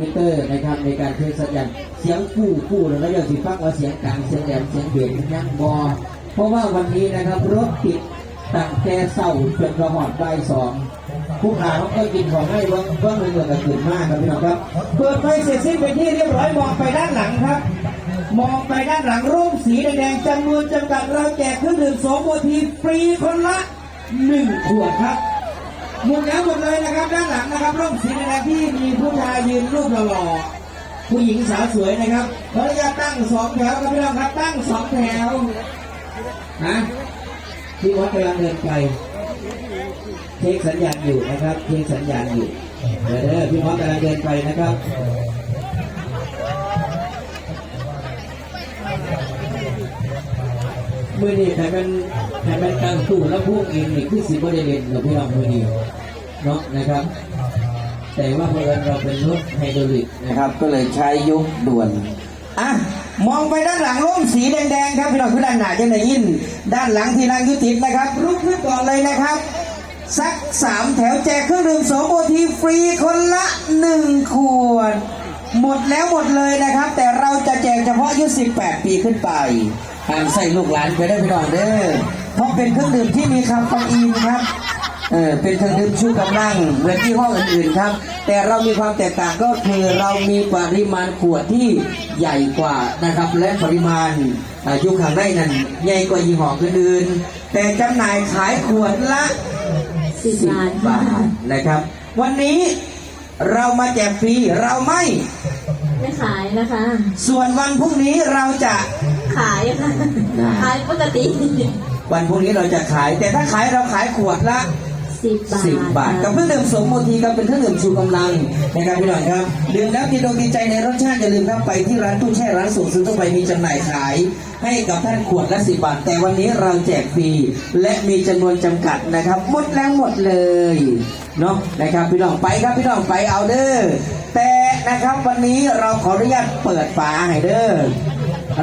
มิเตอร์นะครับในการเทสสัญญาณเสียงคู่คู่แล้วยังสิฟังว่าเสียงกลางเสียงแหลมเสียงเบียดยังบอเพราะว่าวันนี้นะครับรถติดตั้งแต่เศร้าจนกระหอดบ่ายสองผู้ขาเขาก็กินของให้เบิ้งเบิ้งเลยเกิดกระตื่นมากครับพี่น้องครับเปิดไฟเสร็จสิ้นเป็นที่เรียบร้อยมองไปด้านหลังครับ มองไปด้านหลังร่มสีแดงจำนวนจำกัดเราแจกเครื่องดื่มโสมโอทีฟรีคนละหนึ่งขวดครับ หมดแล้วหมดเลยนะครับ ด้านหลังนะครับร่มสีนะที่มีผู้ชายยืนรูปหล่อผู้หญิงสาวสวยนะครับภรรยาตั้งสองแถวครับพี่น้องครับตั้งสองแถวนะที่วัดกำลังเดินไปเช็คสัญญาณอยู่นะครับเช็คสัญญาณอยู่เดี๋ยวพี่วัดกำลังเดินไปนะครับ มือนี่ใครเป็นใครเป็นกลางตู้แล้วพวกเองนี่คือสิบริเวณกับพี่น้องมือนี้เนาะนะครับ แต่ว่าเพื่อนเราเป็นรถไฮดรอลิกนะครับ ก็เลยใช้ยุคด่วนอะมองไปด้านหลังร่มสีแดงๆครับพี่น้องคือด้านหน้าจะได้ยิน ด้านหลังที่นั่งยุติดนะครับลุกขึ้นก่อนเลยนะครับ สักสามแถวแจกเครื่องดื่มโสมโอทีฟรีคนละหนึ่งขวดหมดแล้วหมดเลยนะครับ แต่เราจะแจกเฉพาะอายุ18 ปีขึ้นไป ห้ามใส่ลูกหลานไปได้พี่น้องเด้อเพราะเป็นเครื่องดื่มที่มีคาเฟอีนครับเออเป็นเครื่องดื่มชูกำลังเหมือนที่ห้ออื่นๆครับ แต่เรามีความแตกต่างก็คือเรามีปริมาณขวดที่ใหญ่กว่านะครับ และปริมาณอายุข้างในนั้นใหญ่กว่ายี่ห้ออื่นๆแต่จำหน่ายขายขวดละสิบบาทบาทนะครับ วันนี้เรามาแจกฟรีเราไม่ไม่ขายนะคะ ส่วนวันพรุ่งนี้เราจะ ขายค่ะได้ ขายปกติวันพรุ่งนี้เราจะขาย แต่ถ้าขายเราขายขวดละ สิบบาทสิบบาทกับเครื่องดื่มสมโมทีครับเป็นเครื่องดื่มชูกำลังนะครับพี่น้องครับดื่มแล้วติดอกติดใจในรสชาติอย่าลืมครับไปที่ร้านตู้แช่ร้านส่งซื้อทั่วไปมีจำหน่ายขาย ให้กับท่านขวดละสิบบาท แต่วันนี้เราแจกฟรีและมีจำนวนจำกัดนะครับ หมดแล้วหมดเลยเนาะนะครับพี่น้องไปครับพี่น้องไปเอาเด้อแต่นะครับวันนี้เราขออนุญาตเปิดฝาให้เด้อ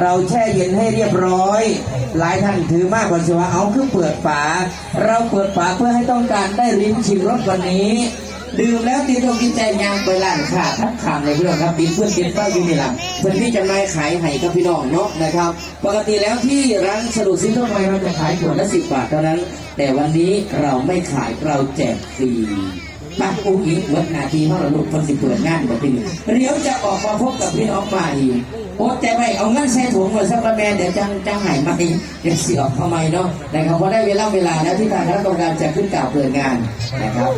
เราแช่เย็นให้เรียบร้อย หลายท่านถือมากกว่าสิว่าเอาคือเปิดฝา เราเปิดฝาเพื่อให้ต้องการได้ลิ้มชิมรสวันนี้ ดื่มแล้วตีตรงกินใจยางไปร้านค้าทักขามเลยพี่น้องครับดินเพื่อนกินป้าอยู่นี่ลังเพื่อนที่จำหน่ายขายให้กับพี่น้องเนาะนะครับ ปกติแล้วที่ร้านสะดวกซื้อทั่วไปเราจะขายขวดละสิบบาทเท่านั้น แต่วันนี้เราไม่ขายเราแจกฟรีป้าอุ้งอิงเมื่อนาทีเท่าไหร่ลูกคนสิเปิดงานแบบนี้เดี๋ยวจะออกมาพบกับพี่น้องใหม่ โอ้แต่ไม่เอาเงินใส่ถุงเลยสักประแมนเดี๋ยวจังจังหายไหมเดี๋ยวเสิออกทำไมเนาะนะครับเพราะได้เวลาเวลาแล้วที่ทางคณะกรรมการจะขึ้นกล่าวเปิดงานนะครับ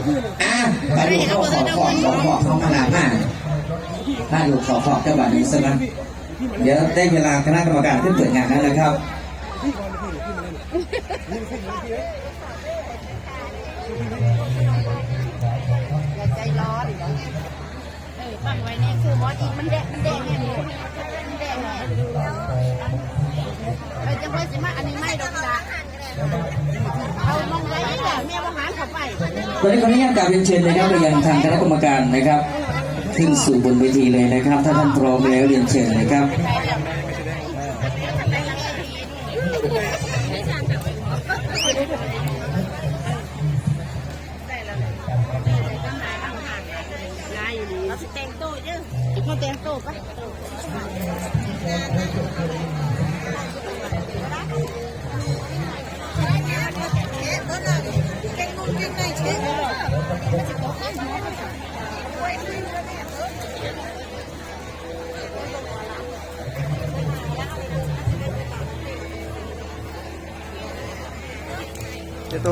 อะไปดูข้าขอขอขอขอเข้ามาหลามาถ้าดูขอขอเจ้าบ่าวนี้สักนะเดี๋ยวได้เวลาคณะกรรมการขึ้นเปิดงานแล้วนะครับใจร้อนเออฟังไว้นี่ อีกมันแดงมันแดงเนี่ยมันแดงเนี่ยเออจะเพิ่มสิมาอันนี้ไม่ดอกจ้ะเอามองไว้แหละเมียว่าหารเข้าไปตอนนี้ขออนุญาตกราบเรียนเชิญนะครับไปยังทางคณะกรรมการนะครับ ขึ้นสู่บนเวทีเลยนะครับ ถ้าท่านพร้อมแล้วเรียนเชิญนะครับ มาแต่งโต๊ะปะ Ito